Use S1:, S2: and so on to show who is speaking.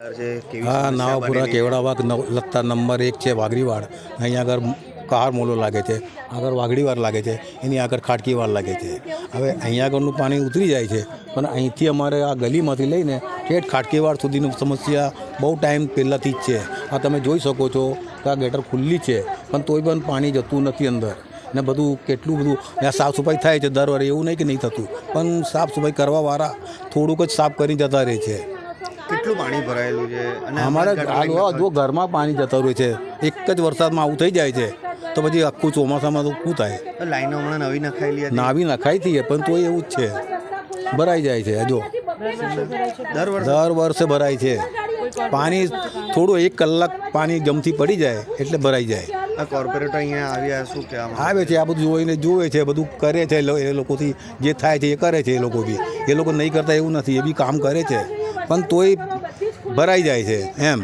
S1: હા નાવાપુરા? કેવડાવાગ લત્તા નંબર એક છે વાઘરીવાડ. અહીંયા આગળ કાર મોલો લાગે છે. આગળ વાઘડીવાર લાગે છે. એની આગળ ખાટકીવાર લાગે છે. હવે અહીંયા આગળનું પાણી ઉતરી જાય છે. પણ અહીંથી અમારે આ ગલીમાંથી લઈને ઠેઠ ખાટકીવાર સુધીની સમસ્યા બહુ ટાઈમ પહેલાંથી જ છે. આ તમે જોઈ શકો છો કે આ ગેટર ખુલ્લી છે પણ તોય પણ પાણી જતું નથી અંદર. ને બધું કેટલું બધું ત્યાં સાફ સફાઈ થાય છે દર વારે એવું નહીં કે નહીં થતું. પણ સાફ સફાઈ કરવાવાળા થોડુંક જ સાફ કરી જતા રહે છે.
S2: કેટલું પાણી ભરાયેલું છે? અને
S1: અમારે જો ઘરમાં પાણી જતું રહે છે. એક જ વરસાદમાં આવું થઈ જાય છે. તો પછી આખું ચોમાસામાં તો શું થાય?
S2: લાઈનો હમણાં નવી નખાયેલી હતી.
S1: નાવી નખાઈ થઈ પણ તો એવું જ છે. ભરાઈ જાય છે જો
S2: દર વર્ષે?
S1: દર વર્ષે ભરાય છે. પાણી થોડું એક કલાક પાણી જમથી પડી જાય એટલે ભરાઈ જાય.
S2: આ કોર્પોરેટર અહીંયા આવ્યા શું કહેવા
S1: આવે છે આ બધું જોઈને જોવે છે બધું કરે છે એ એ લોકોથી જે થાય છે એ કરે છે એ લોકો બી. એ લોકો નહીં કરતા એવું નથી એ બી કામ કરે છે. પણ તોય ભરાઈ જાય છે એમ.